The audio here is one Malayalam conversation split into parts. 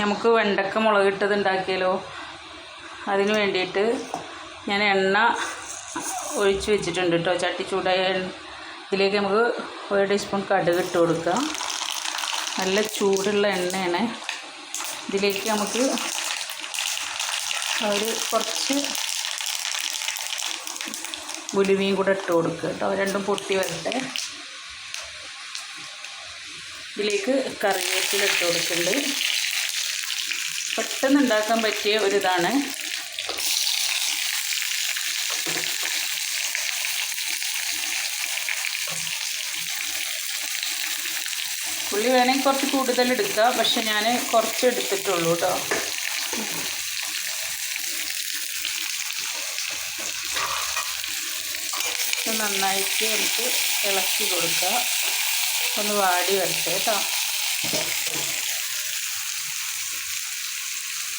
നമുക്ക് വെണ്ടക്ക മുളകിട്ടത് ഉണ്ടാക്കിയാലോ അതിന് വേണ്ടിയിട്ട് ഞാൻ എണ്ണ ഒഴിച്ച് വെച്ചിട്ടുണ്ട് കേട്ടോ ചട്ടി ചൂടായ ഇതിലേക്ക് നമുക്ക് ഒരു ടീസ്പൂൺ കടുക് ഇട്ട് കൊടുക്കാം. നല്ല ചൂടുള്ള എണ്ണയാണ്. ഇതിലേക്ക് നമുക്ക് ഒരു കുറച്ച് ഉലുവയും കൂടെ ഇട്ട് കൊടുക്കുക കേട്ടോ രണ്ടും പൊട്ടി വരട്ടെ. ഇതിലേക്ക് കറിവേപ്പില ഇട്ട് കൊടുക്കുന്നുണ്ട്. പെട്ടെന്ന് ഉണ്ടാക്കാൻ പറ്റിയ ഒരിതാണ്. ഉള്ളി വേണമെങ്കിൽ കുറച്ച് കൂടുതൽ എടുക്കുക പക്ഷെ ഞാൻ കുറച്ച് എടുത്തിട്ടുള്ളൂ കേട്ടോ. നന്നായിട്ട് നമുക്ക് ഇളക്കി കൊടുക്കുക ഒന്ന് വാടി വരട്ടെ കേട്ടോ.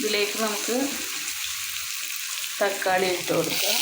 ഇതിലേക്ക് നമുക്ക് തക്കാളി ഇട്ട് കൊടുക്കുക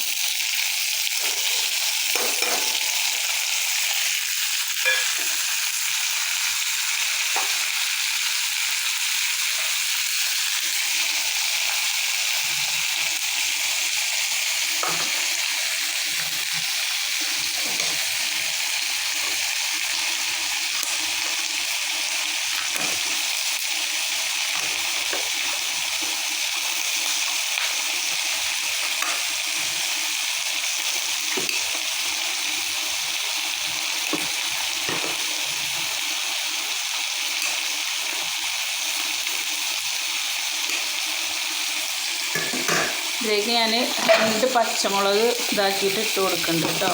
ഇതിലേക്ക് ഞാൻ രണ്ട് പച്ചമുളക് ഇതാക്കിയിട്ട് ഇട്ട് കൊടുക്കുന്നുണ്ട് കേട്ടോ.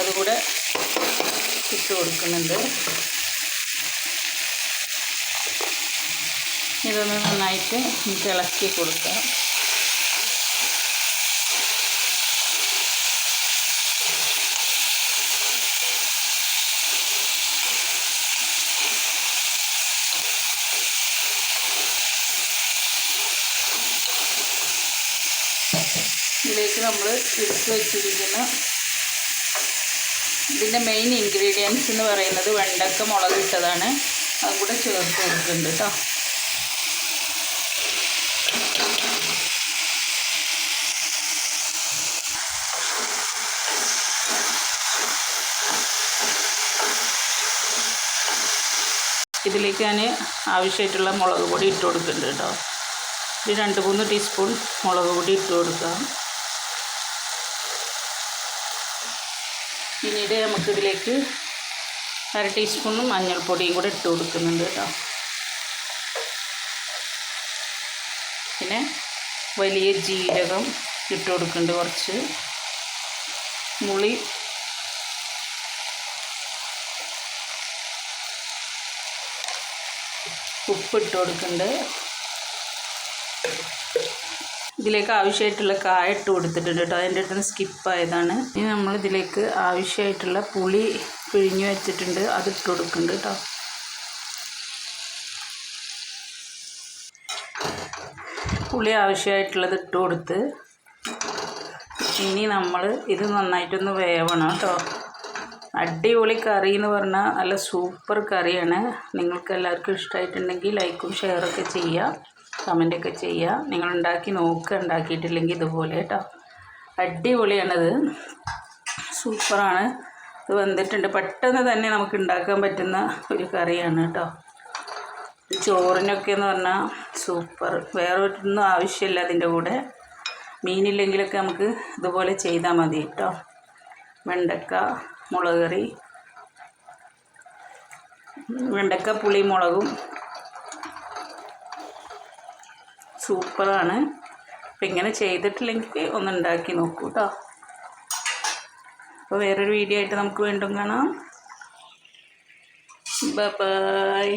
അതുകൂടെ ഇട്ട് കൊടുക്കുന്നുണ്ട്. ഇതൊന്ന് നന്നായിട്ട് ഇളക്കി കൊടുക്കാം. ഇതിലേക്ക് നമ്മൾ എടുത്ത് വെച്ചിരിക്കുന്ന ഇതിന്റെ മെയിൻ ഇൻഗ്രീഡിയൻസ് എന്ന് പറയുന്നത് വെണ്ടക്ക മുളക് ഇട്ടതാണ്. അതും കൂടെ ചേർത്ത് കൊടുക്കുന്നുണ്ട് കേട്ടോ ഇതിലേക്ക് ഞാൻ ആവശ്യമായിട്ടുള്ള മുളക് പൊടി ഇട്ട് കൊടുക്കുന്നുണ്ട് കേട്ടോ ഒരു രണ്ട് മൂന്ന് ടീസ്പൂൺ മുളക് പൊടി ഇട്ട് കൊടുക്കാം. പിന്നീട് നമുക്കിതിലേക്ക് അര ടീസ്പൂൺ മഞ്ഞൾപ്പൊടിയും കൂടെ ഇട്ട് കൊടുക്കുന്നുണ്ട് കേട്ടോ. പിന്നെ വലിയ ജീരകം ഇട്ട് കൊടുക്കുന്നുണ്ട് കുറച്ച്. മുളി. ഉപ്പ് ഇട്ട് കൊടുക്കുന്നുണ്ട്. ഇതിലേക്ക് ആവശ്യമായിട്ടുള്ള കായ ഇട്ട് കൊടുത്തിട്ടുണ്ട് കേട്ടോ. അതിന്റെ അടുത്ത് സ്കിപ്പായതാണ് ഇനി നമ്മൾ ഇതിലേക്ക് ആവശ്യമായിട്ടുള്ള പുളി പിഴിഞ്ഞു വെച്ചിട്ടുണ്ട്. അത് ഇട്ട് കൊടുക്കുന്നുണ്ട് കേട്ടോ. പുളി ആവശ്യമായിട്ടുള്ളത് ഇട്ട് കൊടുത്ത് ഇനി നമ്മൾ ഇത് നന്നായിട്ടൊന്ന് വേവണം കേട്ടോ. അടിപൊളി കറി എന്ന് പറഞ്ഞാൽ നല്ല സൂപ്പർ കറിയാണ്. നിങ്ങൾക്ക് എല്ലാവർക്കും ഇഷ്ടമായിട്ടുണ്ടെങ്കിൽ ലൈക്കും ഷെയറൊക്കെ ചെയ്യുക കമന്റൊക്കെ ചെയ്യുക നിങ്ങൾ ഉണ്ടാക്കി നോക്കുക ഉണ്ടാക്കിയിട്ടില്ലെങ്കിൽ ഇതുപോലെ കേട്ടോ. അടിപൊളിയാണത്. സൂപ്പറാണ്. ഇത് വന്നിട്ടുണ്ട്. പെട്ടെന്ന് തന്നെ നമുക്ക് ഉണ്ടാക്കാൻ പറ്റുന്ന ഒരു കറിയാണ് കേട്ടോ. ചോറിനൊക്കെ എന്ന് പറഞ്ഞാൽ സൂപ്പർ. വേറെ ഒന്നും ആവശ്യമില്ല അതിന്റെ കൂടെ. മീനില്ലെങ്കിലൊക്കെ നമുക്ക് ഇതുപോലെ ചെയ്താൽ മതി കേട്ടോ. വെണ്ടക്ക മുളക് കറി വെണ്ടക്ക പുളി മുളകും. സൂപ്പറാണ്. അപ്പം ഇങ്ങനെ ചെയ്തിട്ടില്ലെങ്കിൽ ഒന്ന് ഉണ്ടാക്കി നോക്കൂ കേട്ടോ അപ്പോൾ വേറൊരു വീഡിയോ ആയിട്ട് നമുക്ക് വീണ്ടും കാണാം. ബൈ.